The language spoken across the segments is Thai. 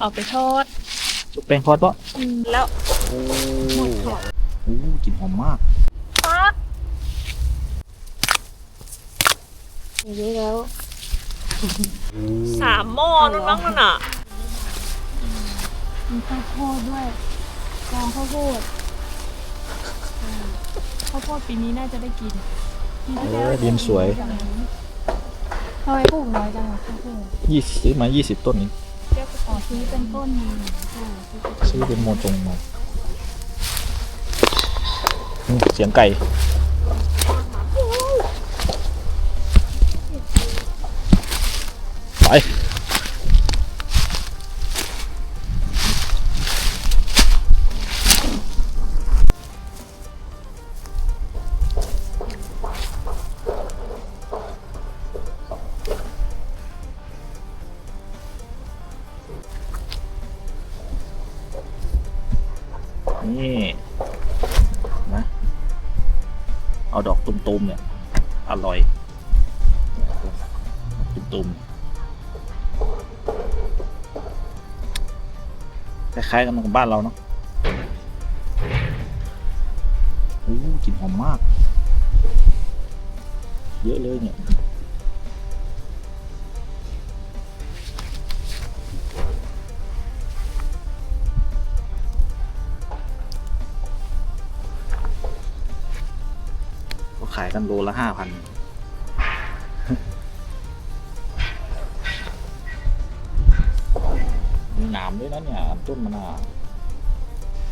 เอาไปทอดชุบแป้งทอดปะอืมแล้วโอ้หมดค่ะโหกลิ่นหอมมาก ปักเยอะแล้ว สามหม้อนั่นมั้งนั่นอะมีข้าวโพดด้วยกองข้าวโพดข้าวโพดปีนี้น่าจะได้กินปีที่เอแล้วอดินสวย ทำไมปลูกน้อยจังอะข้าวโพดยี่สิบซื้อมายี่สิบต้นนี้อ๋ อซื้อเป็นต้นมาใช่ซื้อเป็นซื้อเป็นโมจงมาอืมเสียงไก่ นี่นะเอาดอกตุ่มๆเนี่ยอร่อยตุ่มๆคล้ายๆกันกับบ้านเราเนาะโอ้กลิ่นหอมมาก เยอะเลยเนี่ยายกันโลละห้าพันมีหนามด้วยนะเนี่ยต้นมะนาว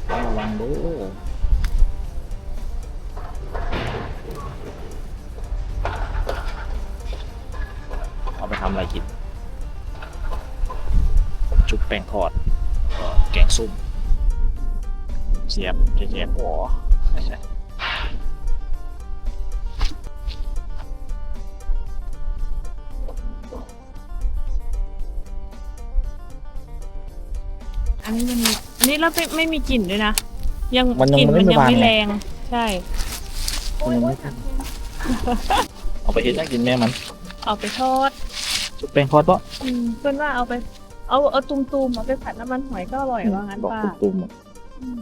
ต้องระวังเด้อเอาไปทำอะไรกินชุบแป้งทอดแกงส้มเสียบเจ๊ๆหัว อันนี้มันอันนี้เราไม่ไม่มีกลิ่นด้วยนะ ยังมันยังกลิ่นไม่มันยังบานไม่ไงแรง ใช่ มันยังไม่เอาไปเฮ็ดให้กินแม่มันเอาไปทอดชุบแป้งทอดปะอืมเพื่อนว่าเอาไป เอาเอาตุ่มๆเอาไปผัดน้ำมันหอยก็อร่อยว่างั้นดอกป้าตุ่มๆอะอืม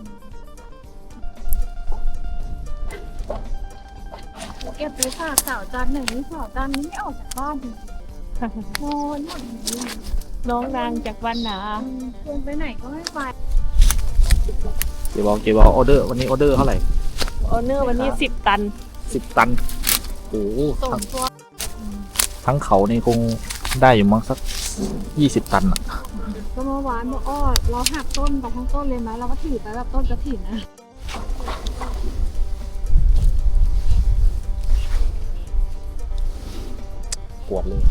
เก็บไปฝากสาวจานหนึ่งนี่สาวจานนี้ไม่ออกจากบ้านจริงๆโอ้ยหมดเลย น้องนางจากวันหนาชวนไปไหนก็ไม่ไปเกี่ยวบอกเกี่ยวบอกออเดอร์วันนี้ออเดอร์เท่าไหร่ออเนอร์วันนี้สิบตันสิบตันโอ้โหส่งทั้งตัวทั้งเขานี่คงได้อยู่มั้งสักยี่สิบตันอะก็เมื่อวานเมื่ออ้อเราหักต้นไปทั้งต้นเลยไหมเราก็ถือไปแบบต้นกระถิ่นนะปวดเลย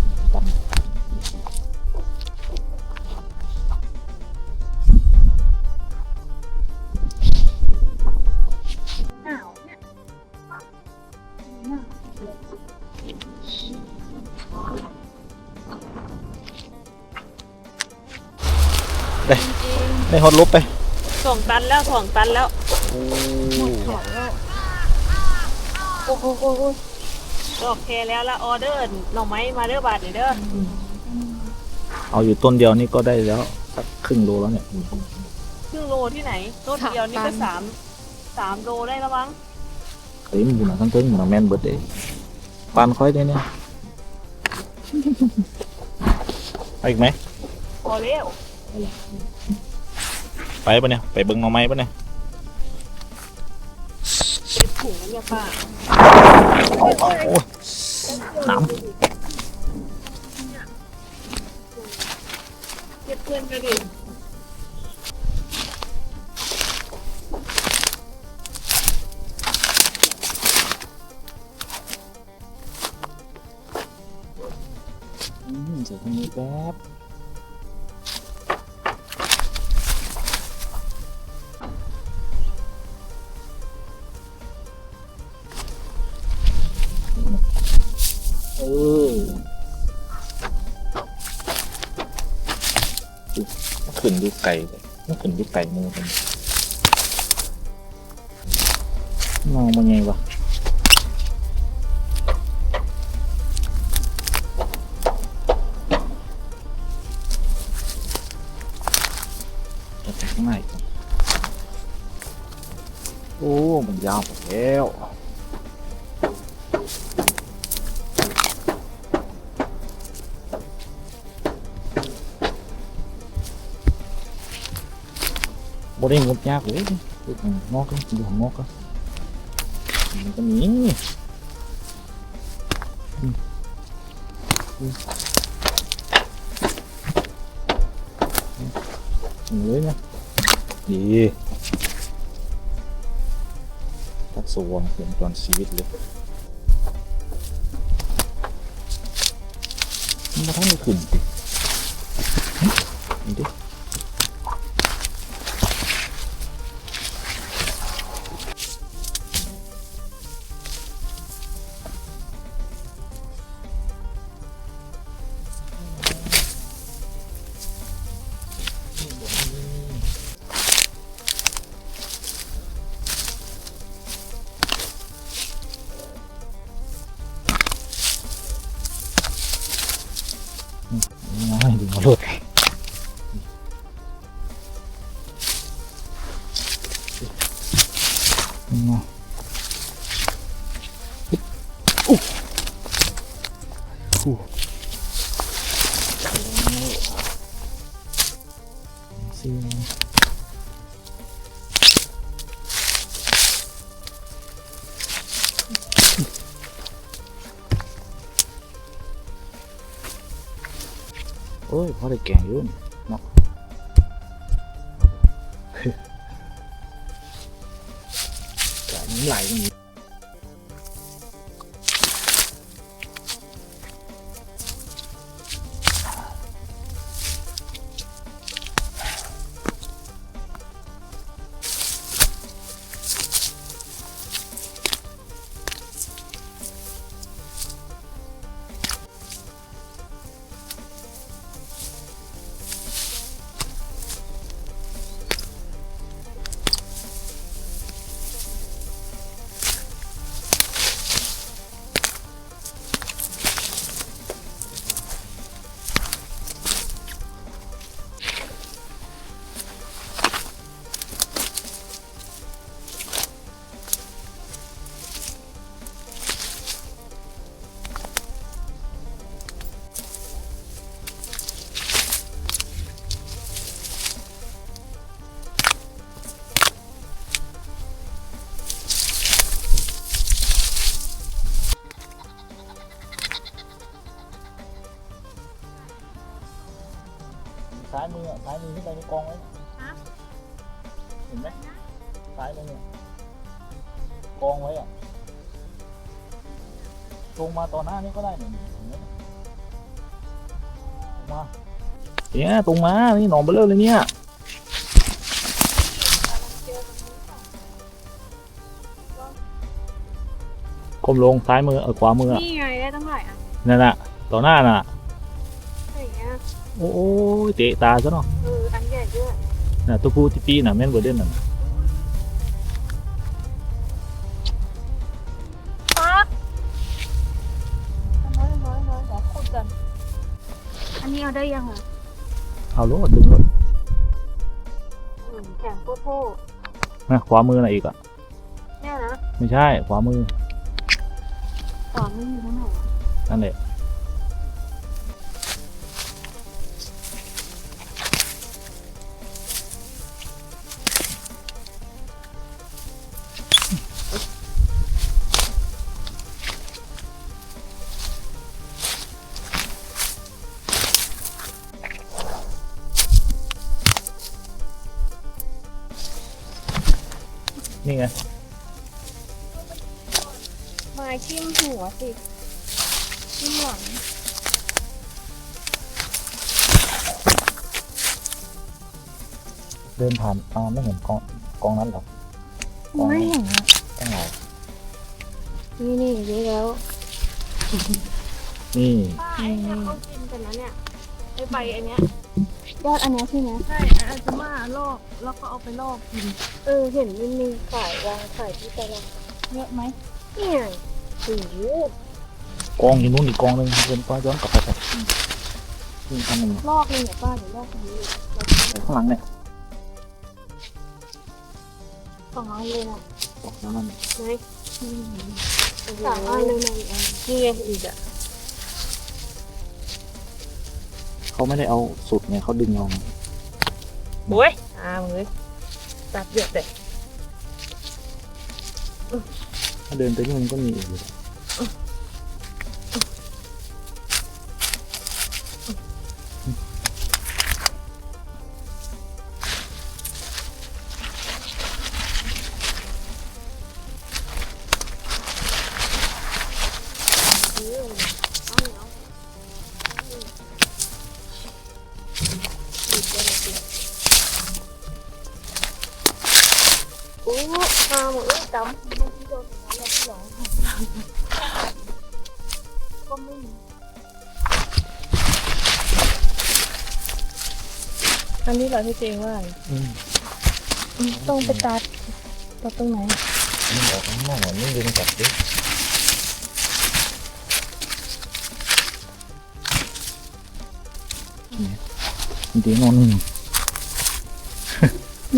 ได้ฮอตลบไปสองตันแล้วสองตันแล้วโอ้หมดของแล้วโอ้โหโอ้โหโอเคแล้วละออเดอร์หน่อไม้มาเด้อบาทนี่เด้อเอาอยู่ต้นเดียวนี่ก็ได้แล้วสักครึ่งโลแล้วเนี่ยครึ่งโลที่ไหนต้นเดียวนี่ก็สามสามโลได้แล้วมั้งเฮ้ยหมูหนังทั้งเทิงหมูหนังแมนเบิร์ดเดย์ปานค่อยได้เนี่ยเอาอีกไหมพอแล้ว ไปปะเนี่ย ไปเบิ้งหน่อไม้ปะเนี่ยเก็บถุงแล้วเนี่ยป้าเอาเอาโอ้ยน้เก็บเพื่อนก็ดิำอืมใส่ตรงนี้แป๊บ มันขึ้นดูไก่เลยมันขึ้นดูไก่มือกันมองมันไงวะจะไปข้างในก่อนโอ้ มันยาวหมดแล้ว โบได้งบยากเลยดูของอกดูของงอกก็มันก็มีอืมอืมอืมเลยนะดีตัดสวงเปลี่ยนตอนชีวิตเลยมันมาทั้งไม่ขึ้นสิหึนี่ดิ อ้ยพอได้แกงยุ่นเนาะไหลมัน ซ้ายมืออะซ้ายมือขึ้นไปในกองไว้น่ะฮะเห็นไหมซ้ายมือเนี่ยกองไว้อะตรงมาต่อหน้านี่ก็ได้เนี่ยเห็นไหมตรงมาเนี่ยตรงมานี่หนอนเบลเลอร์เลยเนี่ยเจอตรงนี้ค่ะก้มลงซ้ายมือเออขวามืออะนี่ไงได้ตั้งหลายอันนั่นน่ะต่อหน้าน่ะ โอ้ยเตะตาซะเนาะเอออันใหญ่ด้วยน่ะตัวผู้ที่ปีน่ะแม่นเบอร์เด่นน่ะปักน้อยน้อยน้อยเดี๋ยวขุดกันอันนี้เอาได้ยังอะเอาลูกดึงเลยอืมแข็งโคตรโคตรนะขวามือน่ะอีกอะ เนี่ยนะไม่ใช่ ขวามือ ต่อไม่อยู่ตรงไหนวะนั่นแหละ ไม้ทิ่มหัวสิทิ่มหลังเดินผ่านอ่าไม่เห็นกองกองนั้นหรอกกองไม่นี้เห็นอะตั้งไหนนี่นี่นี่แล้วนี่ป้าไอ้เนี่ยเขากินกันนะเนี่ยไอ้ใบอันเนี้ยยอดอันนี้ใช่ไหมใช่อาจจะมาลอกแล้วก็เอาไปลอกกิน เออเห็นมันมีขายวางขายที่ตลาดเยอะไหม เนี่ยโอ้โหกองอยู่นู้นอีกกองหนึ่งเดินป้าย้อนกลับไปครับนี่อันหนึ่งลอกเลยเนี่ยป้าเดี๋ยวลอกตรงนี้ไปข้างหลังเนี่ยสองอันเลยนะบอกแล้วนั่นไหนสามอันเลยนะอีกอันนี่ไงอีกอะเขาไม่ได้เอาสุดไงเขาดึงเอาไงโอ้ยอ่ามึงเลยตัดเยอะเลย ถ้าเดินไปนู่นก็มีอีกอยู่โอ้มาหมดเลยจ ก็ไม่มีำอันนี้เหราที่เจงว่าอืมต้องไปตัดตัดตรงไหน มันออกข้างนอกเหมือนไม่ดึงกลับดิเนี่ยจริงๆนอนนี่เ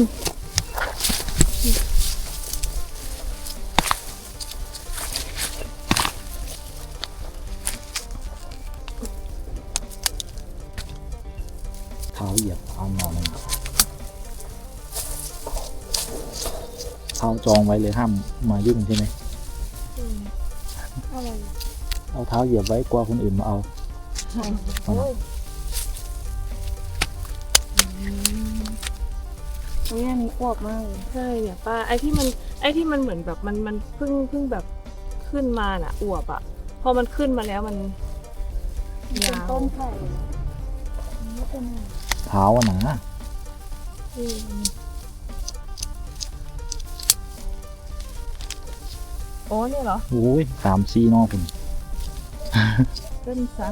จองไว้เลยห้ามมายุ่งใช่ไหมอะไรเอาเท้าเหยียบไว้กลัวคนอื่นมาเอา โอ้ยตรงนี้มีอ้วกมากเลยใช่เนี่ยป้าไอ้ที่มันไอ้ที่มันเหมือนแบบมันมันเพิ่งเพิ่งแบบขึ้นมาน่ะอวบอะ พอมันขึ้นมาแล้วมันเป็นยาวต้นไผ่ไม่เป็นไรเท้าอะนะอืม โอ้เนี่ยเหรอโอ้ยสามซีนอกผมเล่นซะ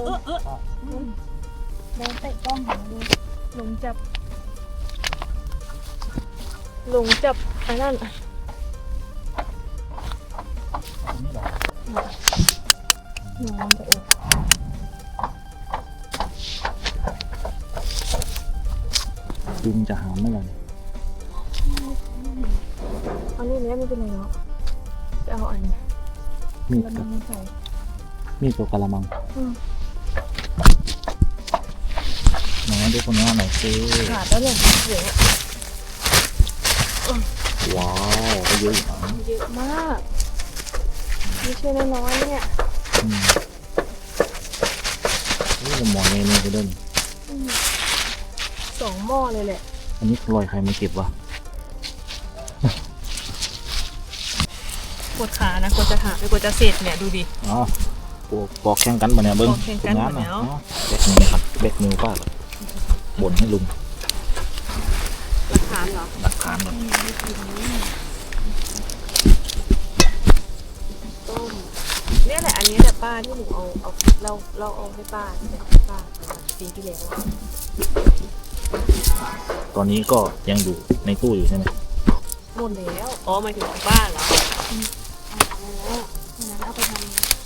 อเออเออโดนเตะกล้องของดูหลงจับ หลงจับไอ้นั่นนี่หรอน้ำตัวเองยุงจะหามเมื่อไหร่อันนี้เนี่ยไม่เป็นไรเนาะจะเอาอันนี้มีดกับมันใส่มีดกับกะละมังอืม ไหนดูคนนี้หน่อยสิขาดแล้วเนี่ยเยอะว้าวก็เยอะอยู่นะเยอะมากไม่ใช่น้อยๆเนี่ยอืมนี่ผมมองเมนูไปด้วยนี่สองหม้อเลยแหละ อันนี้ลอยใครมาเก็บวะปวดขานะกว่าจะหาไปกว่าจะเสร็จเนี่ยดูดิ อ๋อปอกปอกแข่งกันมาเนี่ยเบิ้งปอกแข่งกันผลงานมาแล้ว เนาะแบกมือครับแบกมือป้าก่อน บ่นให้ลุงหลักฐานเหรอหลักฐานก่อนต้มเนี่ยแหละอันนี้แหละป้าที่หนูเอาเอาเราเราเอาให้ป้าเนี่ยป้าปีที่แล้วอะตอนนี้ก็ยังอยู่ในตู้อยู่ใช่ไหมหมดแล้วอ๋อหมายถึงของป้าเหรอแล้วนั้นเอาไปท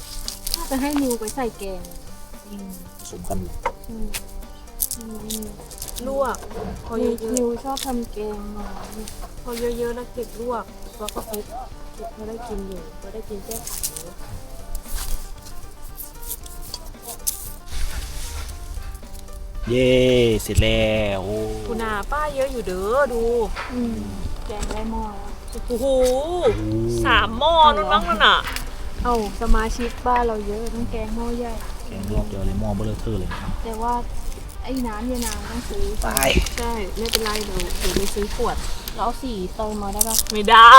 ำถ้าจะให้นิวไปใส่แกงอืมผสมกันอยู่ อืมอืม ลวก พอนิเยวอะนิวชอบทำแกงมาเนี่ยๆพอเยอะๆแล้วเก็บลวกแล้วก็ไปเก็บพอได้กินอยู่พอได้กินแก้ไขอยู่เย้เสร็จแล้วโอ้คุณอาป้าเยอะอยู่เด้อดูอืมแกงได้หม้อแล้วโอ้โหสามหม้อนั่นมั้งนั่นอะเอาสมาชิกบ้านเราเยอะต้องแกงหม้อใหญ่ แกงรอบเดียวเลยหม้อเบลอเทอร์เลยแต่ว่า ไอ้น้ำเยานางต้องซื้อตายใช่ไม่เป็นไรเดี๋ยวเดี๋ยวไปซื้อขวดเราเอาสีเติมมาได้ปะไม่ได้